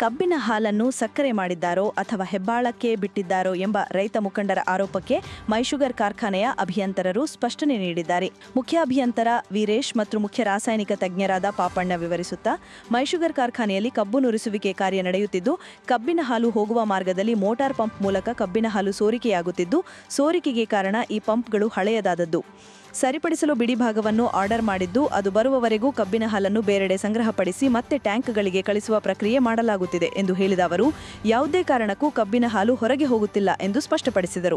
ಕಬ್ಬಿನ ಹಾಲನ್ನು ಸಕ್ಕರೆ ಮಾಡಿದ್ದಾರೋ ಅಥವಾ ಹೆಬ್ಬಾಳಕ್ಕೆ ಬಿಟ್ಟಿದ್ದಾರೋ ಎಂಬ ರೈತ ಮುಖಂಡರ ಆರೋಪಕ್ಕೆ ಮೈಶುಗರ್ ಕಾರ್ಖಾನೆಯ ಅಭಿಯಂತರರು ಸ್ಪಷ್ಟನೆ ನೀಡಿದ್ದಾರೆ. ಮುಖ್ಯ ಅಭಿಯಂತರ ವೀರೇಶ್ ಮತ್ತು ಮುಖ್ಯ ರಾಸಾಯನಿಕ ತಜ್ಞರಾದ ಪಾಪಣ್ಣ ವಿವರಿಸುತ್ತಾ, ಮೈಶುಗರ್ ಕಾರ್ಖಾನೆಯಲ್ಲಿ ಕಬ್ಬು ನುರಿಸುವಿಕೆ ಕಾರ್ಯ ನಡೆಯುತ್ತಿದ್ದು, ಕಬ್ಬಿನ ಹಾಲು ಹೋಗುವ ಮಾರ್ಗದಲ್ಲಿ ಮೋಟಾರ್ ಪಂಪ್ ಮೂಲಕ ಕಬ್ಬಿನ ಹಾಲು ಸೋರಿಕೆಯಾಗುತ್ತಿದ್ದು, ಸೋರಿಕೆಗೆ ಕಾರಣ ಈ ಪಂಪ್ಗಳು ಹಳೆಯದಾದದ್ದು. ಸರಿಪಡಿಸಲು ಬಿಡಿ ಭಾಗವನ್ನು ಆರ್ಡರ್ ಮಾಡಿದ್ದು, ಅದು ಬರುವವರೆಗೂ ಕಬ್ಬಿನ ಹಾಲನ್ನು ಬೇರೆಡೆ ಸಂಗ್ರಹಪಡಿಸಿ ಮತ್ತೆ ಟ್ಯಾಂಕ್ಗಳಿಗೆ ಕಳಿಸುವ ಪ್ರಕ್ರಿಯೆ ಮಾಡಲಾಗುತ್ತಿದೆ ಎಂದು ಹೇಳಿದ ಅವರು, ಯಾವುದೇ ಕಾರಣಕ್ಕೂ ಕಬ್ಬಿನ ಹಾಲು ಹೊರಗೆ ಹೋಗುತ್ತಿಲ್ಲ ಎಂದು ಸ್ಪಷ್ಟಪಡಿಸಿದರು.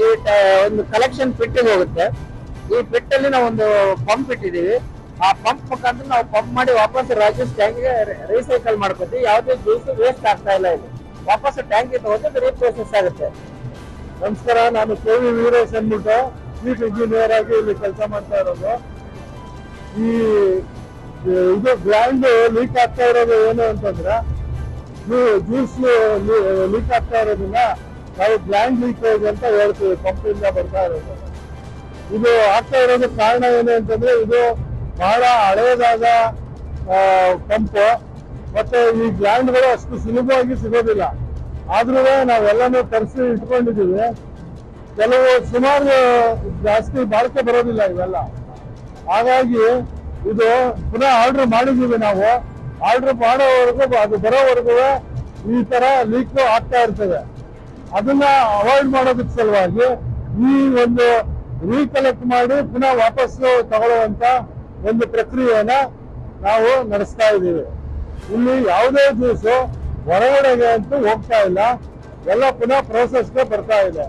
ಈ ಒಂದು ಕಲೆಕ್ಷನ್ ಹೋಗುತ್ತೆ. ಈ ನಾವು ಒಂದು ಪಂಪ್ ಇಟ್ಟಿದೀವಿ ಆ ಪಂಪ್ ಮುಖಾಂತರ ನಾವು ಪಂಪ್ ಮಾಡಿ ವಾಪಸ್ ರಾಜೇಶ್ ಟ್ಯಾಂಕ್ಗೆ ರೀಸೈಕಲ್ ಮಾಡ್ಕೊತಿ ಯಾವುದೇ ಜ್ಯೂಸ್ ವೇಸ್ಟ್ ಆಗ್ತಾ ಇಲ್ಲ ಇಲ್ಲಿ. ವಾಪಸ್ ಟ್ಯಾಂಕ್ ತಗೊಂಡು ರೀಪ್ರೋಸೆಸ್ ಆಗುತ್ತೆ. ನಮಸ್ಕಾರ, ನಾನು ಕೆ ವಿ ವೀರೇಶ್ ಅಂದ್ಬಿಟ್ಟು ಚೀಫ್ ಇಂಜಿನಿಯರ್ ಆಗಿ ಇಲ್ಲಿ ಕೆಲಸ ಮಾಡ್ತಾ ಇರೋದು. ಈ ಇದು ಗ್ರ್ಯಾಂಡ್ ಲೀಕ್ ಆಗ್ತಾ ಇರೋದು ಏನು ಅಂತಂದ್ರೆ ಜ್ಯೂಸ್ ಲೀಕ್ ಆಗ್ತಾ ಇರೋದನ್ನ ನಾವು ಗ್ರ್ಯಾಂಡ್ ಲೀಕೇಜ್ ಅಂತ ಹೇಳ್ತೀವಿ ಪಂಪಿಂದ ಬರ್ತಾ ಇರೋದು. ಇದು ಆಗ್ತಾ ಇರೋದು ಕಾರಣ ಏನು ಅಂತಂದ್ರೆ, ಇದು ಬಹಳ ಹಳೆಯದಾದ ಪಂಪ್ ಮತ್ತೆ ಈ ಗ್ಲ್ಯಾಂಡ್ಗಳು ಅಷ್ಟು ಸುಲಭವಾಗಿ ಸಿಗೋದಿಲ್ಲ. ಆದ್ರೂ ನಾವೆಲ್ಲನೂ ತರಿಸಿ ಇಟ್ಕೊಂಡಿದ್ದೀವಿ. ಕೆಲವು ಸುಮಾರು ಜಾಸ್ತಿ ಬಾಳಿಕೆ ಬರೋದಿಲ್ಲ ಇವೆಲ್ಲ. ಹಾಗಾಗಿ ಇದು ಪುನಃ ಆರ್ಡರ್ ಮಾಡಿದೀವಿ ನಾವು. ಆರ್ಡರ್ ಮಾಡೋವರೆಗೂ ಅದು ಬರೋವರೆಗೂ ಈ ತರ ಲೀಕ್ ಆಗ್ತಾ ಇರ್ತದೆ. ಅದನ್ನ ಅವಾಯ್ಡ್ ಮಾಡೋದಕ್ಕೆ ಸಲುವಾಗಿ ಈ ಒಂದು ರೀಕಲೆಕ್ಟ್ ಮಾಡಿ ಪುನಃ ವಾಪಸ್ಸು ತಗೊಳ್ಳುವಂತ ಒಂದು ಪ್ರಕ್ರಿಯೆಯನ್ನ ನಾವು ನಡೆಸ್ತಾ ಇದ್ದೀವಿ. ಇಲ್ಲಿ ಯಾವುದೇ ಜ್ಯೂಸು ಹೊರಗಡೆಗೆ ಅಂತೂ ಹೋಗ್ತಾ ಇಲ್ಲ. ಎಲ್ಲ ಪುನಃ ಪ್ರೋಸೆಸ್ಗೆ ಬರ್ತಾ ಇದೆ.